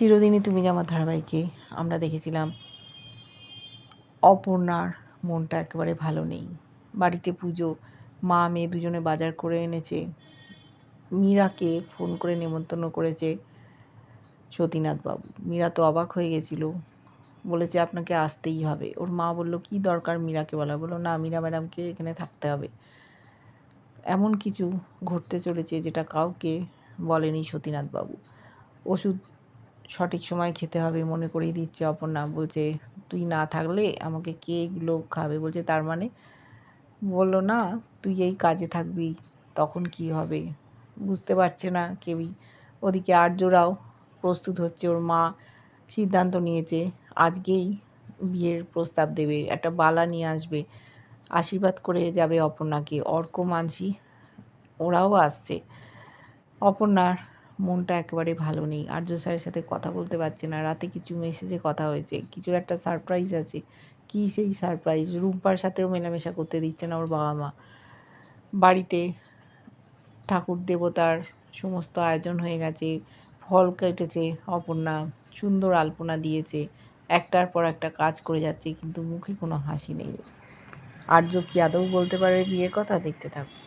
চিরদিনই তুমি আমার ধারাবাহিকে, আমরা দেখেছিলাম অপর্ণার মনটা একেবারে ভালো নেই। বাড়িতে পুজো, মা মেয়ে দুজনে বাজার করে এনেছে, মীরাকে ফোন করে নেমন্তন্ন করেছে সতীনাথ বাবু মীরা তো অবাক হয়ে গেছিল, বলেছে আপনাকে আসতেই হবে। ওর মা বলল, কি দরকার মীরাকে বলা বলল, না, মীরা ম্যাডামকে এখানে থাকতে হবে। এমন কিছু ঘটতে চলেছে যেটা কাউকে বলেনি সতীনাথ বাবু ওষুধ সঠিক সময় খেতে হবে, মনে করিয়ে দিচ্ছে অপর্ণা। বলছে, তুই না থাকলে আমাকে কে এগুলো খাবে? বলছে, তার মানে? বলল, না, তুই এই কাজে থাকবি, তখন কি হবে? বুঝতে পারছে না কেউই। ওদিকে আর্যরাও প্রস্তুত হচ্ছে, ওর মা সিদ্ধান্ত নিয়েছে, আজকেই বিয়ের প্রস্তাব দেবে, একটা বালা নিয়ে আসবে, আশীর্বাদ করে যাবে অপর্ণাকে। অর্ক মানসি ওরাও আসছে। অপর্ণার মনটা একেবারে ভালো নেই। আর্য স্যারের সাথে কথা বলতে পারছে না। রাতে কিছু মেসেজে কথা হয়েছে। কিছু একটা সারপ্রাইজ আছে। কী সেই সারপ্রাইজ রুম্পার সাথেও মেলামেশা করতে দিচ্ছে না ওর বাবা মা। বাড়িতে ঠাকুর দেবতার সমস্ত আয়োজন হয়ে গেছে। ফল কেটেছে অপর্ণা। সুন্দর আলপনা দিয়েছে। একটার পর একটা কাজ করে যাচ্ছে, কিন্তু মুখে কোনো হাসি নেই। আর্য কি আদৌ বলতে পারবে বিয়ের কথা? দেখতে থাকুন